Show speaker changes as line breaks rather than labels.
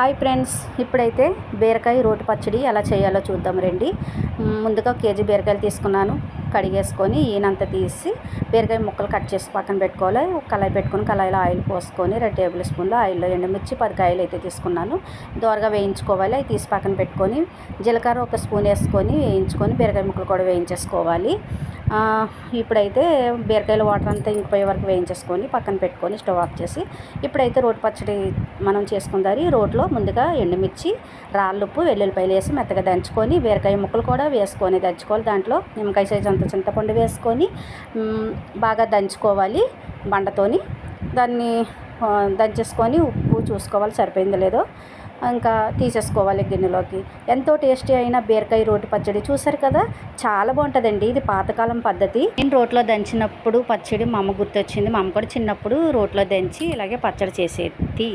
Hi friends ఇప్పుడైతే బీరకాయ రోటి పచ్చడి ఎలా చేయాలో చూద్దాం రండి. ముందుగా కేజీ బీరకాయలు తీసుకున్నాను. కడిగేసుకొని ఈనంత తీసి బీరకాయ ముక్కలు కట్ చేసి పక్కన పెట్టుకోవాలి. కళాయి పెట్టుకొని కళాయిలో ఆయిల్ పోసుకొని రెండు టేబుల్ స్పూన్లు ఆయిల్లో ఎండుమిర్చి పది కాయలు అయితే తీసుకున్నాను. దోరగా వేయించుకోవాలి. అవి తీసి పక్కన పెట్టుకొని జీలకర్ర ఒక స్పూన్ వేసుకొని వేయించుకొని బీరకాయ ముక్కలు కూడా వేయించేసుకోవాలి. ఇప్పుడైతే బీరకాయల వాటర్ అంతా ఇంకిపోయే వరకు వేయించేసుకొని పక్కన పెట్టుకొని స్టవ్ ఆఫ్ చేసి ఇప్పుడైతే రోటి పచ్చడి మనం చేసుకుందారి రోట్లో ముందుగా ఎండుమిర్చి రాళ్ళుప్పు వెల్లుల్లిపాయలు వేసి మెత్తగా దంచుకొని బీరకాయ ముక్కలు కూడా వేసుకొని దంచుకోవాలి. దాంట్లో నిమ్మకాయ సైజ్ అంత చింతపండు వేసుకొని బాగా దంచుకోవాలి బండతోని. దాన్ని దంచేసుకొని ఉప్పు చూసుకోవాలి సరిపోయిందో లేదో. ఇంకా తీసేసుకోవాలి గిన్నెలోకి. ఎంతో టేస్టీ అయిన బీరకాయ రోటి పచ్చడి చూసారు కదా? చాలా బాగుంటుందండి ఇది పాతకాలం పద్ధతి. నేను రోట్లో దంచినప్పుడు పచ్చడి మా అమ్మ గుర్తొచ్చింది. మా అమ్మ కూడా చిన్నప్పుడు రోట్లో దంచి ఇలాగే పచ్చడి చేసేది.